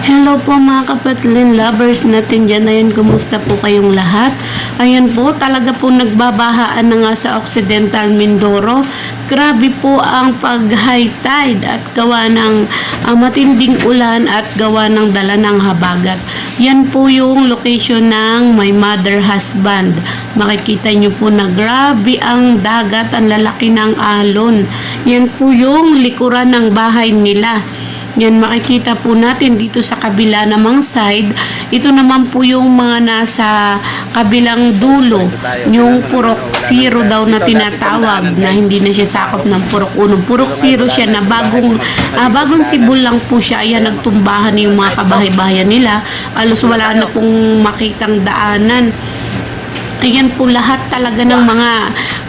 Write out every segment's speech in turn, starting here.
Hello po mga kapatlin lovers natin dyan. Ayan, kumusta po kayong lahat? Ayan po, talaga po nagbabahaan na nga sa Occidental Mindoro. Grabe po ang pag-high tide at gawa ng ah, matinding ulan at gawa ng dala ng habagat. Yan po yung location ng my mother husband. Makikita nyo po na grabe ang dagat, ang lalaki ng alon. Yan po yung likuran ng bahay nila. Yan makikita po natin dito sa kabila namang side. Ito naman po yung mga nasa kabilang dulo. Yung purok zero daw na tinatawag na hindi na siya sakop ng purok uno. Purok zero siya na bagong ah, bagong sibol lang po siya. Ayan nagtumbahan na yung mga kabahay-bahayan nila. Alos wala na pong makitang daanan. Ayan po lahat talaga ng mga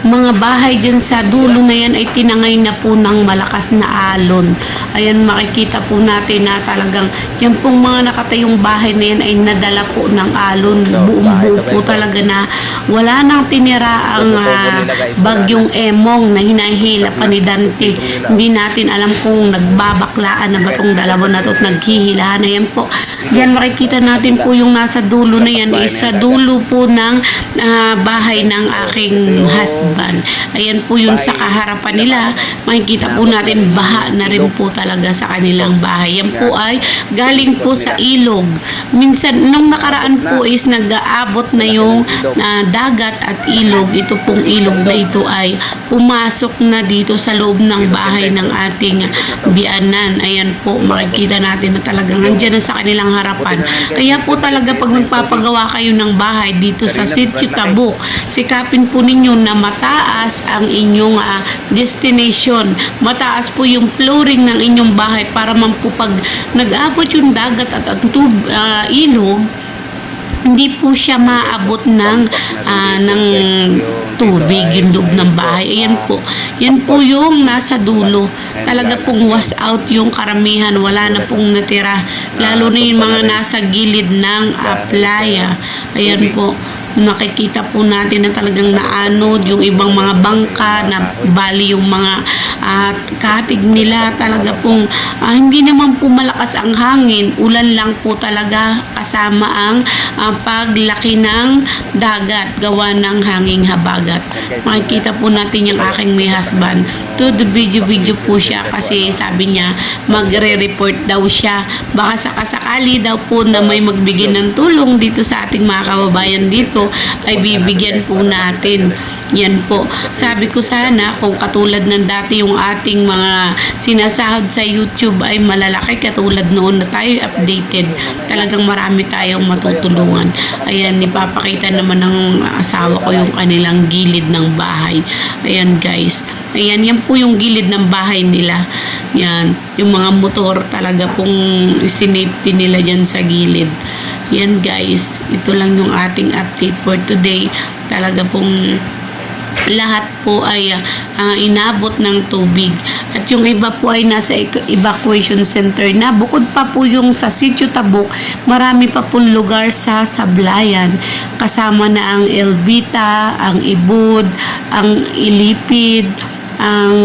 mga bahay dyan sa dulo na yan ay tinangay na po ng malakas na alon. Ayan makikita po natin na talagang yan pong mga nakatayong bahay na yan ay nadala po ng alon. Buong buo po talaga na wala nang tinira ang ah, bagyong emong na hinahila pa ni Dante. Hindi natin alam kung nagbabaklaan na ba tong dalawa na to at naghihilahan na yan po. Yan makikita natin po yung nasa dulo na yan is sa dulo po ng ah, bahay ng aking husband. Ayan po yung sa kaharapan nila. Makikita po natin baha na rin po talaga sa kanilang bahay. Yan po ay galing po sa ilog. Minsan, nung nakaraan po is nag-aabot na yung ah, dagat at ilog. Ito pong ilog na ito ay pumasok na dito sa loob ng bahay ng ating bianan. Ayan po, makikita natin na talagang nandyan na sa kanilang harapan. Kaya po talaga pag magpapagawa kayo ng bahay dito sa Sitio Tabuk, sikapin po ninyo na mataas ang inyong ah, destination. Mataas po yung flooring ng inyong bahay para man po pag nag-abot yung dagat at ang tub, ah, ilog, hindi po siya maabot ng ah, ng tubig yung loob ng bahay. Ayan po. Yan po yung nasa dulo. Talaga pong was out yung karamihan. Wala na pong natira. Lalo na yung mga nasa gilid ng ah, playa. Ayan po makikita po natin na talagang naanod yung ibang mga bangka na bali yung mga at katig nila talaga pong ah, hindi naman po malakas ang hangin. Ulan lang po talaga kasama ang ah, paglaki ng dagat gawa ng hanging habagat. Makikita po natin yung aking may husband. To the video video po siya kasi sabi niya magre-report daw siya. Baka sakasakali daw po na may magbigay ng tulong dito sa ating mga kababayan dito ay bibigyan po natin. Yan po. Sabi ko sana kung katulad ng dati yung ating mga sinasahod sa YouTube ay malalaki. Katulad noon na tayo updated. Talagang marami tayong matutulungan. Ayan ipapakita naman ng asawa ko yung kanilang gilid ng bahay. Ayan guys. Ayan yan po yung gilid ng bahay nila. Yan yung mga motor talaga pong sinafety nila dyan sa gilid yan guys, ito lang yung ating update for today. Talaga pong lahat po ay ah, inabot ng tubig. At yung iba po ay nasa evacuation center na. Bukod pa po yung sa sitio Tabuk marami pa pong lugar sa Sablayan. Kasama na ang Elvita ang Ibud ang Ilipid ang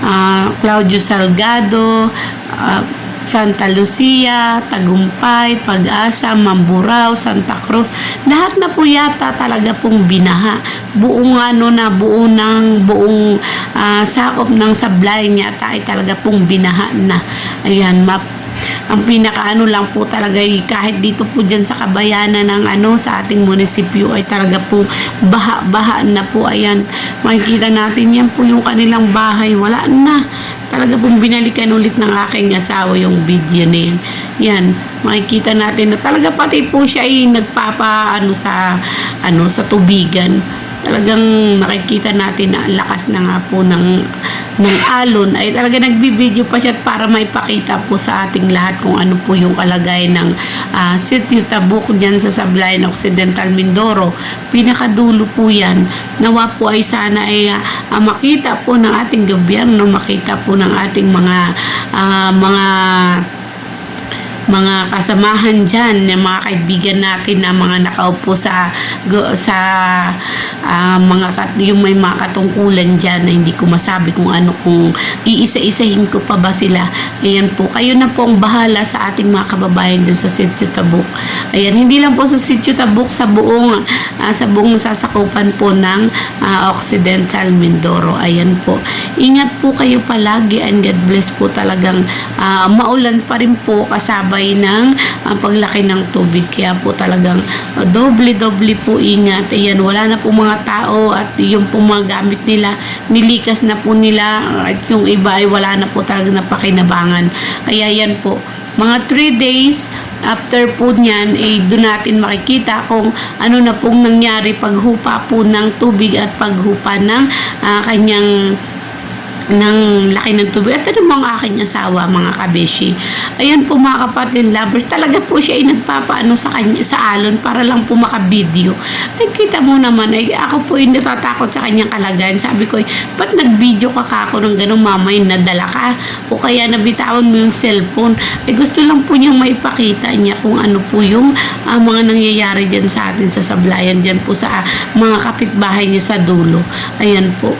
ah, Claudio Salgado ah, Santa Lucia, Tagumpay, Pag-asa, Mamburao, Santa Cruz. Lahat na po yata talaga pong binaha. Buong ano na, buo ng buong ah, sakop ng sablay niya ay talaga pong binaha na. Ayan, map ang pinakaano lang po talaga kahit dito po dyan sa kabayanan ng ano sa ating munisipyo ay talaga po baha-baha na po ayan makikita natin yan po yung kanilang bahay wala na talaga pong binalikan ulit ng aking asawa yung video na yan yan makikita natin na talaga pati po siya ay nagpapa ano sa ano sa tubigan talagang makikita natin na lakas na nga po ng ng alon. Ay talaga nagbibideo pa siya para maipakita po sa ating lahat kung ano po yung kalagay ng ah, Sitio Tabuk dyan sa Sablayan Occidental Mindoro. Pinakadulo po yan. Nawa po ay sana ay ah, makita po ng ating gobyerno makita po ng ating mga ah, mga mga kasamahan dyan, yung mga kaibigan natin na mga nakaupo sa sa ah, mga yung may mga katungkulan dyan na hindi ko masabi kung ano kung iisa-isahin ko pa ba sila. Ayan po, kayo na po ang bahala sa ating mga kababayan din sa Sitio Tabuk. Ayan, hindi lang po sa Sitio Tabuk, sa buong ah, sa buong sasakupan po ng ah, Occidental Mindoro. Ayan po. Ingat po kayo palagi and God bless po talagang ah, maulan pa rin po kasabay ng ah, paglaki ng tubig. Kaya po talagang ah, doble-doble po ingat. Ayan, wala na po mga tao at yung po mga gamit nila, nilikas na po nila at yung iba ay wala na po talaga napakinabangan. Kaya yan po, mga 3 days after po niyan, eh, doon natin makikita kung ano na pong nangyari paghupa po ng tubig at paghupa ng ah, kanyang ng laki ng tubig. At ano mga aking asawa, mga kabeshi. Ayan po mga kapatid lovers, talaga po siya ay nagpapaano sa, kanya, sa alon para lang po makabideo. Ay kita mo naman, ay ako po ay natatakot sa kanyang kalagayan. Sabi ko, ba't nag-video ka kako ng ganun mamay nadala ka? O kaya nabitawan mo yung cellphone. Ay gusto lang po niyang maipakita niya kung ano po yung ah, mga nangyayari dyan sa atin sa sablayan dyan po sa ah, mga kapitbahay niya sa dulo. Ayan po.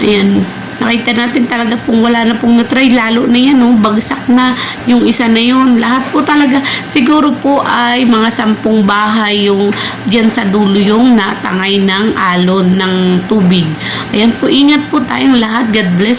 Ayan. Nakita natin talaga pong wala na pong natry. Lalo na yan, oh, bagsak na yung isa na yun. Lahat po talaga, siguro po ay mga sampung bahay yung dyan sa dulo yung natangay ng alon ng tubig. Ayan po, ingat po tayong lahat. God bless.